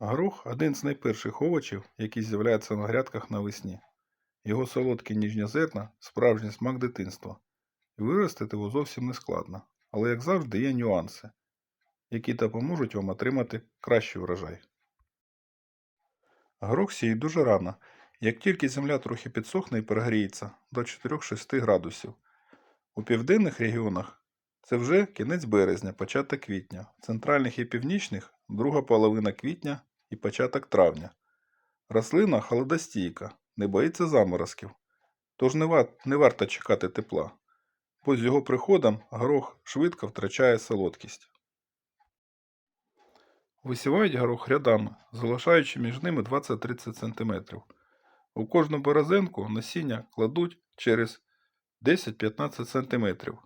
Горох один з найперших овочів, які з'являються на грядках навесні. Його солодкі ніжні зерна – справжній смак дитинства. І виростити його зовсім не складно. Але, як завжди, є нюанси, які допоможуть вам отримати кращий врожай. Горох сіють дуже рано. Як тільки земля трохи підсохне і перегріється до 4-6 градусів. У південних регіонах це вже кінець березня, початок квітня, центральних і північних – друга половина квітня і початок травня. Рослина холодостійка, не боїться заморозків, тож не, ва- не варто чекати тепла, бо з його приходом горох швидко втрачає солодкість. Висівають горох рядами, залишаючи між ними 20-30 см. У кожну березинку насіння кладуть через 10-15 см,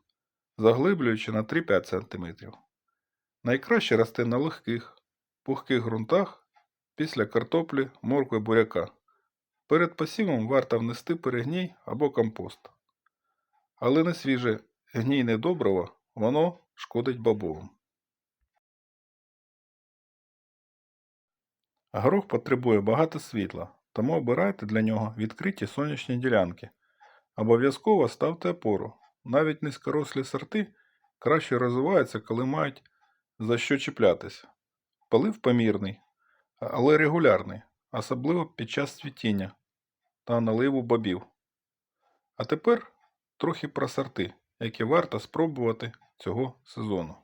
заглиблюючи на 3-5 см. Найкраще росте на легких, пухких ґрунтах після картоплі, моркви, буряка. Перед посівом варто внести перегній або компост. Але не свіже гнійне добриво, воно шкодить бобовим. Горох потребує багато світла, тому обирайте для нього відкриті сонячні ділянки. Обов'язково ставте опору. Навіть низькорослі сорти краще розвиваються, коли мають за що чіплятися. Полив помірний, але регулярний, особливо під час цвітіння та наливу бобів. А тепер трохи про сорти, які варто спробувати цього сезону.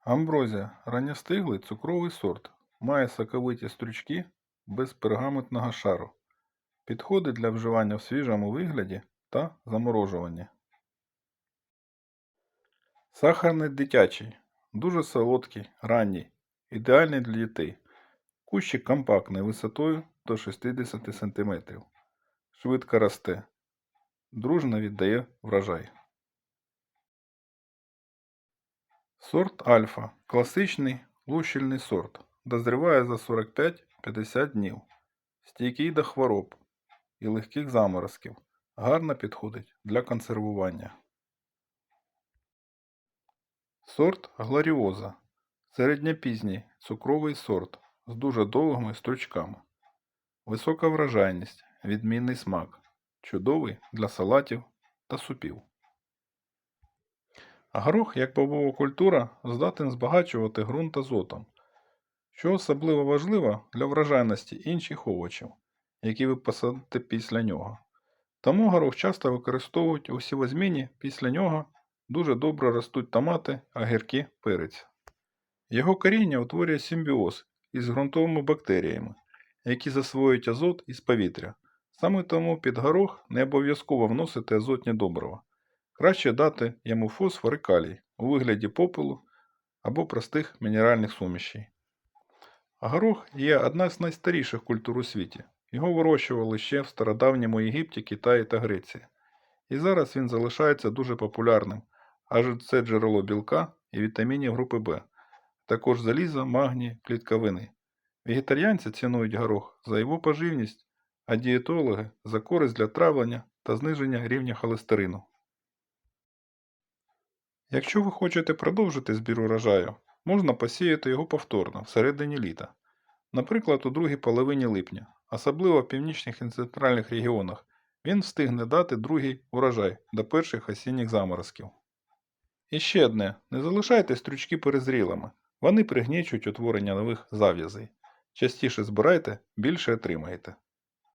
Амброзія ранньостиглий цукровий сорт. Має соковиті стручки без пергаментного шару. Підходить для вживання в свіжому вигляді та заморожуванні. Сахарний дитячий. Дуже солодкий, ранній. Ідеальний для дітей. Кущик компактний висотою до 60 см. Швидко росте. Дружно віддає врожай. Сорт альфа. Класичний лущільний сорт. Дозріває за 45-50 днів. Стійкий до хвороб і легких заморозків. Гарно підходить для консервування. Сорт глоріоза. Середньопізній цукровий сорт з дуже довгими стручками. Висока врожайність, відмінний смак. Чудовий для салатів та супів. Горох, як бобова культура, здатен збагачувати ґрунт азотом, що особливо важливо для врожайності інших овочів, які ви посадите після нього. Тому горох часто використовують у сівозміні після нього дуже добре ростуть томати, огірки, перець. Його коріння утворює симбіоз із ґрунтовими бактеріями, які засвоюють азот із повітря. Саме тому під горох не обов'язково вносити азотні добрива. Краще дати йому фосфор і калій у вигляді попелу або простих мінеральних сумішей. Горох є одна з найстаріших культур у світі. Його вирощували ще в стародавньому Єгипті, Китаї та Греції. І зараз він залишається дуже популярним, адже це джерело білка і вітамінів групи В, також заліза, магній, клітковини. Вегетаріанці цінують горох за його поживність, а дієтологи за користь для травлення та зниження рівня холестерину. Якщо ви хочете продовжити збір урожаю, можна посіяти його повторно всередині літа, наприклад, у другій половині липня, особливо в північних і центральних регіонах, він встигне дати другий урожай до перших осінніх заморозків. І ще одне: не залишайте стрючки перезрілими, вони пригнічують утворення нових зав'язей. Частіше збирайте, більше отримаєте.